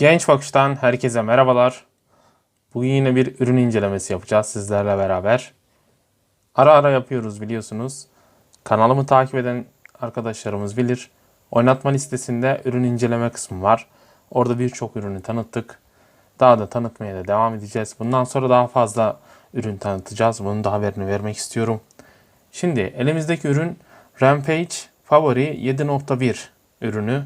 Genç Bakış'tan herkese merhabalar. Bugün yine bir ürün incelemesi yapacağız sizlerle beraber. Ara ara yapıyoruz biliyorsunuz. Kanalımı takip eden arkadaşlarımız bilir. Oynatma listesinde ürün inceleme kısmı var. Orada birçok ürünü tanıttık. Daha da tanıtmaya da devam edeceğiz. Bundan sonra daha fazla ürün tanıtacağız. Bunun da haberini vermek istiyorum. Şimdi elimizdeki ürün Rampage Favori 7.1 ürünü.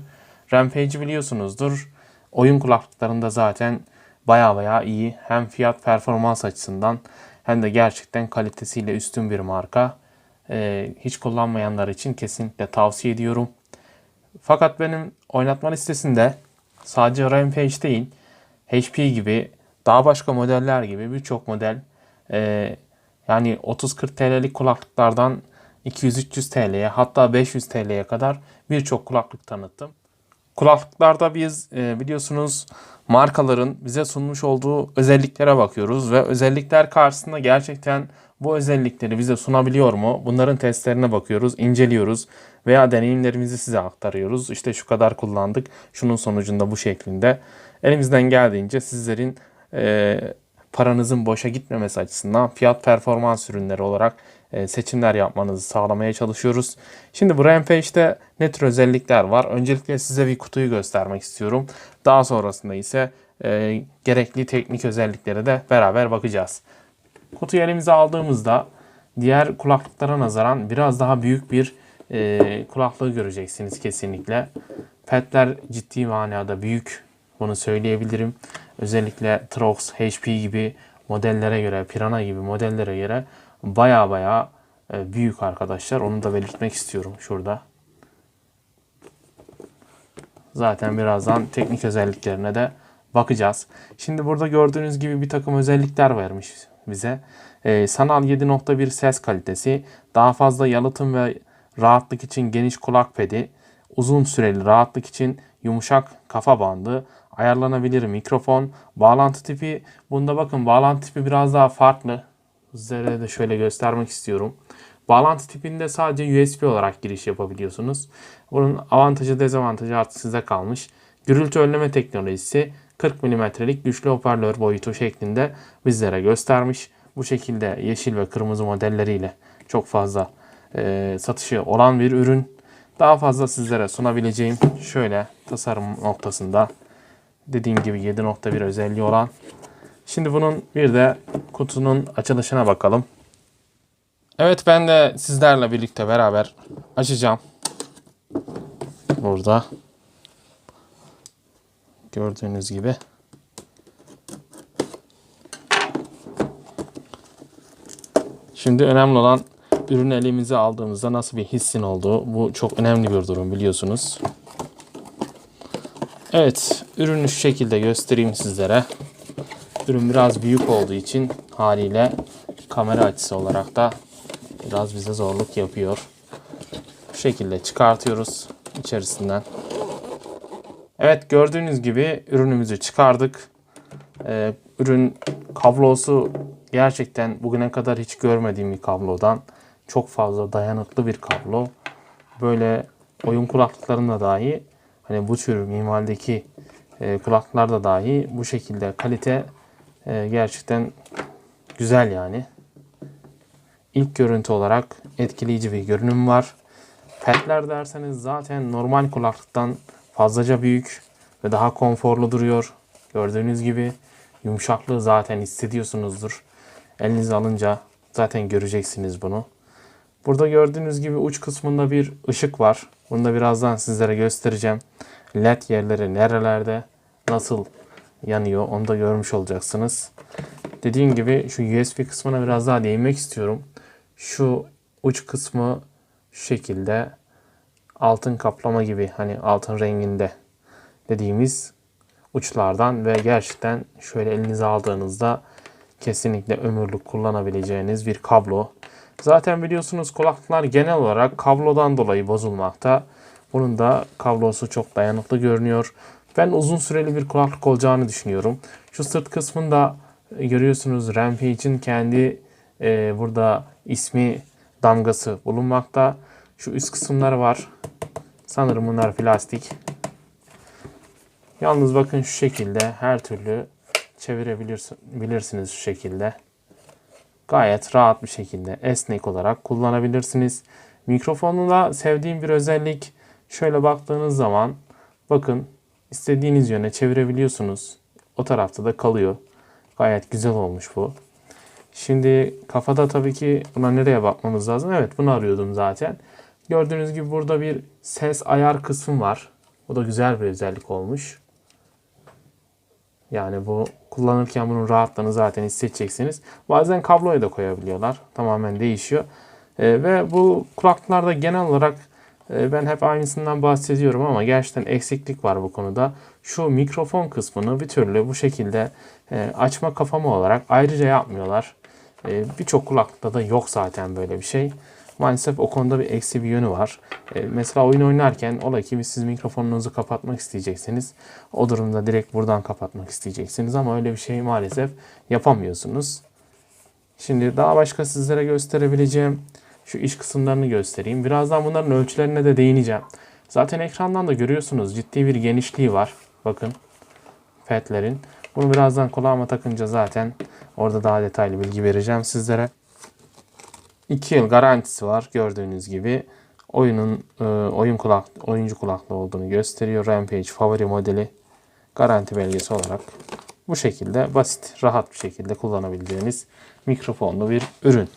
Rampage'i biliyorsunuzdur. Oyun kulaklıklarında zaten baya baya iyi. Hem fiyat performans açısından hem de gerçekten kalitesiyle üstün bir marka. Ee, hiç kullanmayanlar için kesinlikle tavsiye ediyorum. Fakat benim oynatma listesinde sadece Rampage değil, HP gibi daha başka modeller gibi birçok model e, yani 30-40 TL'lik kulaklıklardan 200-300 TL'ye hatta 500 TL'ye kadar birçok kulaklık tanıttım. Kulaklıklarda biz e, biliyorsunuz markaların bize sunmuş olduğu özelliklere bakıyoruz ve özellikler karşısında gerçekten bu özellikleri bize sunabiliyor mu? Bunların testlerine bakıyoruz, inceliyoruz veya deneyimlerimizi size aktarıyoruz. İşte şu kadar kullandık, şunun sonucunda bu şeklinde. Elimizden geldiğince sizlerin e, paranızın boşa gitmemesi açısından fiyat performans ürünleri olarak e, seçimler yapmanızı sağlamaya çalışıyoruz. Şimdi bu Rampage'de ne tür özellikler var? Öncelikle size bir kutuyu göstermek istiyorum. Daha sonrasında ise e, gerekli teknik özelliklere de beraber bakacağız. Kutuyu elimize aldığımızda diğer kulaklıklara nazaran biraz daha büyük bir e, kulaklığı göreceksiniz kesinlikle. Petler ciddi manada büyük. Bunu söyleyebilirim. Özellikle Trox, HP gibi modellere göre, Pirana gibi modellere göre baya baya e, büyük arkadaşlar. Onu da belirtmek istiyorum şurada. Zaten birazdan teknik özelliklerine de bakacağız. Şimdi burada gördüğünüz gibi bir takım özellikler vermiş bize. Ee, sanal 7.1 ses kalitesi, daha fazla yalıtım ve rahatlık için geniş kulak pedi, uzun süreli rahatlık için yumuşak kafa bandı, ayarlanabilir mikrofon, bağlantı tipi. Bunda bakın bağlantı tipi biraz daha farklı. Sizlere de şöyle göstermek istiyorum. Bağlantı tipinde sadece USB olarak giriş yapabiliyorsunuz. Bunun avantajı dezavantajı artık size kalmış. Gürültü önleme teknolojisi 40 mm'lik güçlü hoparlör boyutu şeklinde bizlere göstermiş. Bu şekilde yeşil ve kırmızı modelleriyle çok fazla e, satışı olan bir ürün. Daha fazla sizlere sunabileceğim şöyle tasarım noktasında dediğim gibi 7.1 özelliği olan. Şimdi bunun bir de kutunun açılışına bakalım. Evet ben de sizlerle birlikte beraber açacağım. Burada. Gördüğünüz gibi. Şimdi önemli olan ürünü elimize aldığımızda nasıl bir hissin olduğu. Bu çok önemli bir durum biliyorsunuz. Evet, ürünü şu şekilde göstereyim sizlere. Ürün biraz büyük olduğu için haliyle kamera açısı olarak da biraz bize zorluk yapıyor. Bu şekilde çıkartıyoruz içerisinden. Evet gördüğünüz gibi ürünümüzü çıkardık. Ee, ürün kablosu gerçekten bugüne kadar hiç görmediğim bir kablodan. Çok fazla dayanıklı bir kablo. Böyle oyun kulaklıklarında dahi hani bu tür minvaldeki e, kulaklıklarda dahi bu şekilde kalite e, gerçekten güzel yani. İlk görüntü olarak etkileyici bir görünüm var. Petler derseniz zaten normal kulaklıktan fazlaca büyük ve daha konforlu duruyor. Gördüğünüz gibi yumuşaklığı zaten hissediyorsunuzdur. Elinize alınca zaten göreceksiniz bunu. Burada gördüğünüz gibi uç kısmında bir ışık var. Bunu da birazdan sizlere göstereceğim. LED yerleri nerelerde, nasıl yanıyor onu da görmüş olacaksınız. Dediğim gibi şu USB kısmına biraz daha değinmek istiyorum. Şu uç kısmı şu şekilde altın kaplama gibi hani altın renginde dediğimiz uçlardan ve gerçekten şöyle elinize aldığınızda kesinlikle ömürlük kullanabileceğiniz bir kablo. Zaten biliyorsunuz kulaklıklar genel olarak kablodan dolayı bozulmakta. Bunun da kablosu çok dayanıklı görünüyor. Ben uzun süreli bir kulaklık olacağını düşünüyorum. Şu sırt kısmında görüyorsunuz Rampage'in kendi e, burada ismi damgası bulunmakta. Şu üst kısımlar var. Sanırım bunlar plastik. Yalnız bakın şu şekilde her türlü çevirebilirsiniz şu şekilde. Gayet rahat bir şekilde esnek olarak kullanabilirsiniz. Mikrofonunda sevdiğim bir özellik şöyle baktığınız zaman bakın istediğiniz yöne çevirebiliyorsunuz. O tarafta da kalıyor. Gayet güzel olmuş bu. Şimdi kafada tabii ki buna nereye bakmamız lazım? Evet bunu arıyordum zaten. Gördüğünüz gibi burada bir ses ayar kısmı var. Bu da güzel bir özellik olmuş. Yani bu kullanırken bunun rahatlığını zaten hissedeceksiniz. Bazen kabloya da koyabiliyorlar. Tamamen değişiyor. E, ve bu kulaklıklarda genel olarak e, ben hep aynısından bahsediyorum ama gerçekten eksiklik var bu konuda. Şu mikrofon kısmını bir türlü bu şekilde e, açma kafama olarak ayrıca yapmıyorlar. E, Birçok kulaklıkta da yok zaten böyle bir şey. Maalesef o konuda bir eksi bir yönü var. E, mesela oyun oynarken ola ki siz mikrofonunuzu kapatmak isteyeceksiniz. O durumda direkt buradan kapatmak isteyeceksiniz ama öyle bir şey maalesef yapamıyorsunuz. Şimdi daha başka sizlere gösterebileceğim şu iş kısımlarını göstereyim. Birazdan bunların ölçülerine de değineceğim. Zaten ekrandan da görüyorsunuz ciddi bir genişliği var. Bakın petlerin. Bunu birazdan kulağıma takınca zaten orada daha detaylı bilgi vereceğim sizlere. 2 yıl garantisi var gördüğünüz gibi. Oyunun e, oyun kulak oyuncu kulaklığı olduğunu gösteriyor. Rampage favori modeli garanti belgesi olarak bu şekilde basit, rahat bir şekilde kullanabileceğiniz mikrofonlu bir ürün.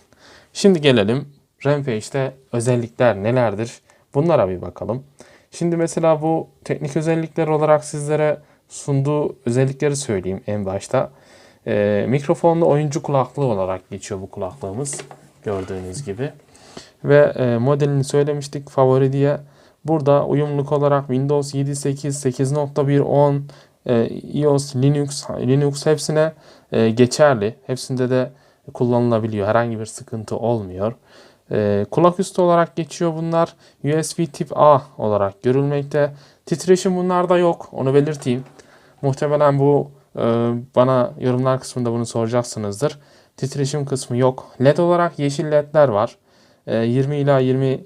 Şimdi gelelim Rampage'de özellikler nelerdir? Bunlara bir bakalım. Şimdi mesela bu teknik özellikler olarak sizlere sunduğu özellikleri söyleyeyim en başta. Ee, mikrofonlu oyuncu kulaklığı olarak geçiyor bu kulaklığımız. Gördüğünüz gibi. Ve e, modelini söylemiştik favori diye. Burada uyumluluk olarak Windows 7, 8, 8.1, 10, e, iOS, Linux, Linux hepsine e, geçerli. Hepsinde de kullanılabiliyor. Herhangi bir sıkıntı olmuyor. E, kulak üstü olarak geçiyor bunlar. USB tip A olarak görülmekte. Titreşim bunlarda yok. Onu belirteyim. Muhtemelen bu bana yorumlar kısmında bunu soracaksınızdır. Titreşim kısmı yok. LED olarak yeşil LED'ler var. E, 20 ila 20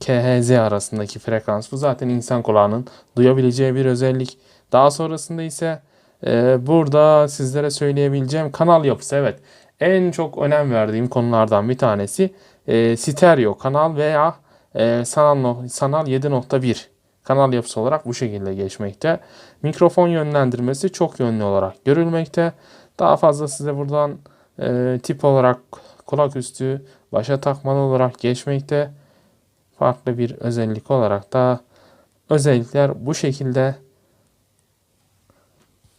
kHz arasındaki frekans. Bu zaten insan kulağının duyabileceği bir özellik. Daha sonrasında ise e, burada sizlere söyleyebileceğim kanal yapısı. Evet en çok önem verdiğim konulardan bir tanesi e, stereo kanal veya e, sanal 7.1 kanal yapısı olarak bu şekilde geçmekte. Mikrofon yönlendirmesi çok yönlü olarak görülmekte. Daha fazla size buradan e, tip olarak kulak üstü başa takmalı olarak geçmekte. Farklı bir özellik olarak da özellikler bu şekilde.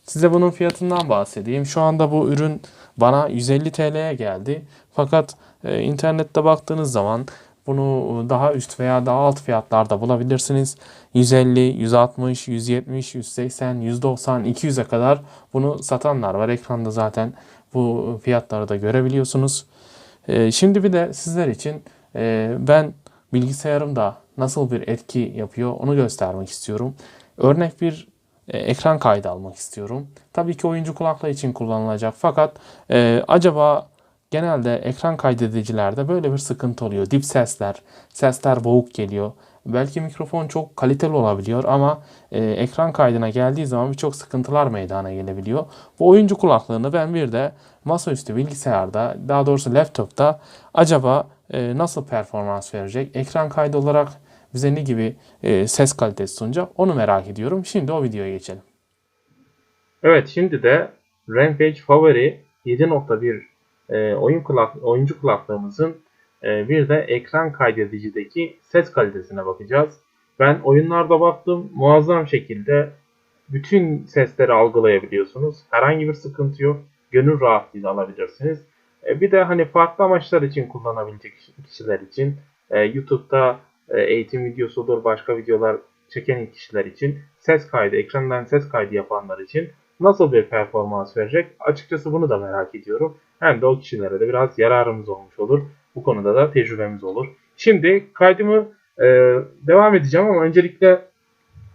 Size bunun fiyatından bahsedeyim. Şu anda bu ürün bana 150 TL'ye geldi. Fakat e, internette baktığınız zaman bunu daha üst veya daha alt fiyatlarda bulabilirsiniz. 150, 160, 170, 180, 190, 200'e kadar bunu satanlar var. Ekranda zaten bu fiyatları da görebiliyorsunuz. E, şimdi bir de sizler için e, ben bilgisayarımda nasıl bir etki yapıyor onu göstermek istiyorum. Örnek bir e, ekran kaydı almak istiyorum. Tabii ki oyuncu kulaklığı için kullanılacak fakat e, acaba genelde ekran kaydedicilerde böyle bir sıkıntı oluyor. Dip sesler, sesler boğuk geliyor. Belki mikrofon çok kaliteli olabiliyor ama e, ekran kaydına geldiği zaman birçok sıkıntılar meydana gelebiliyor. Bu oyuncu kulaklığını ben bir de masaüstü bilgisayarda, daha doğrusu laptopta acaba e, nasıl performans verecek? Ekran kaydı olarak bize ne gibi e, ses kalitesi sunacak onu merak ediyorum. Şimdi o videoya geçelim. Evet şimdi de Rampage Favori 7.1 e, oyun kulak, oyuncu kulaklığımızın e, bir de ekran kaydedicideki ses kalitesine bakacağız. Ben oyunlarda baktım muazzam şekilde bütün sesleri algılayabiliyorsunuz. Herhangi bir sıkıntı yok. Gönül rahatlığıyla alabilirsiniz. E, bir de hani farklı amaçlar için kullanabilecek kişiler için YouTube'da eğitim videosu olur, başka videolar çeken kişiler için, ses kaydı, ekrandan ses kaydı yapanlar için nasıl bir performans verecek? Açıkçası bunu da merak ediyorum. Hem de o kişilere de biraz yararımız olmuş olur. Bu konuda da tecrübemiz olur. Şimdi kaydımı e, devam edeceğim ama öncelikle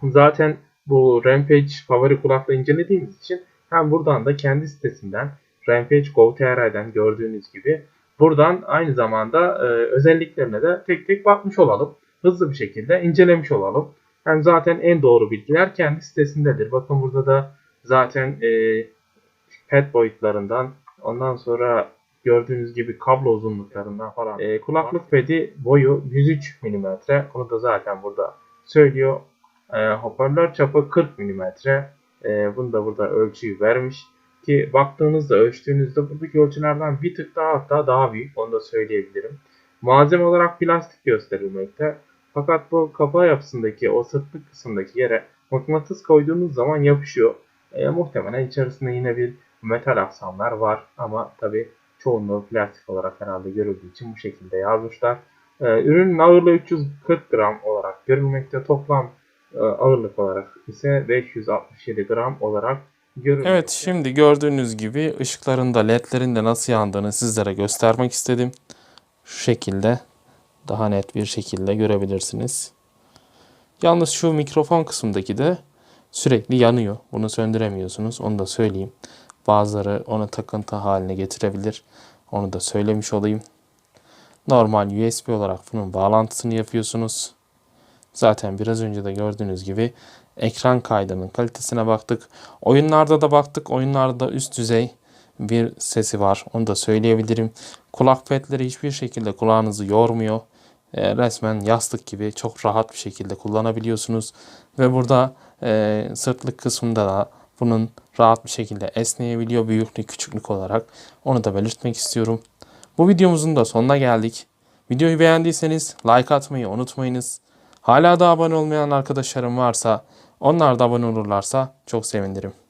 zaten bu Rampage favori kulakla incelediğimiz için hem buradan da kendi sitesinden Rampage Gov.tr'den gördüğünüz gibi buradan aynı zamanda e, özelliklerine de tek tek bakmış olalım. Hızlı bir şekilde incelemiş olalım. Yani zaten en doğru bilgiler kendi sitesindedir. Bakın burada da zaten e, pet boyutlarından ondan sonra gördüğünüz gibi kablo uzunluklarından falan. E, kulaklık pedi boyu 103 mm. Onu da zaten burada söylüyor. E, hoparlör çapı 40 mm. E, bunu da burada ölçüyü vermiş. Ki baktığınızda ölçtüğünüzde buradaki ölçülerden bir tık daha hatta daha büyük. Onu da söyleyebilirim. Malzeme olarak plastik gösterilmekte. Fakat bu kapağı yapısındaki o sırtlık kısımdaki yere mıknatıs koyduğunuz zaman yapışıyor. E, muhtemelen içerisinde yine bir metal aksamlar var ama tabi çoğunluğu plastik olarak herhalde görüldüğü için bu şekilde yazmışlar. E, ürünün ağırlığı 340 gram olarak görülmekte. Toplam e, ağırlık olarak ise 567 gram olarak görülmekte. Evet şimdi gördüğünüz gibi ışıkların da ledlerin de nasıl yandığını sizlere göstermek istedim. Şu şekilde daha net bir şekilde görebilirsiniz. Yalnız şu mikrofon kısmındaki de sürekli yanıyor. Bunu söndüremiyorsunuz. Onu da söyleyeyim. Bazıları onu takıntı haline getirebilir. Onu da söylemiş olayım. Normal USB olarak bunun bağlantısını yapıyorsunuz. Zaten biraz önce de gördüğünüz gibi ekran kaydının kalitesine baktık. Oyunlarda da baktık. Oyunlarda üst düzey bir sesi var. Onu da söyleyebilirim. Kulak petleri hiçbir şekilde kulağınızı yormuyor. E, resmen yastık gibi çok rahat bir şekilde kullanabiliyorsunuz. Ve burada e, sırtlık kısmında da bunun rahat bir şekilde esneyebiliyor büyüklük küçüklük olarak. Onu da belirtmek istiyorum. Bu videomuzun da sonuna geldik. Videoyu beğendiyseniz like atmayı unutmayınız. Hala da abone olmayan arkadaşlarım varsa onlar da abone olurlarsa çok sevinirim.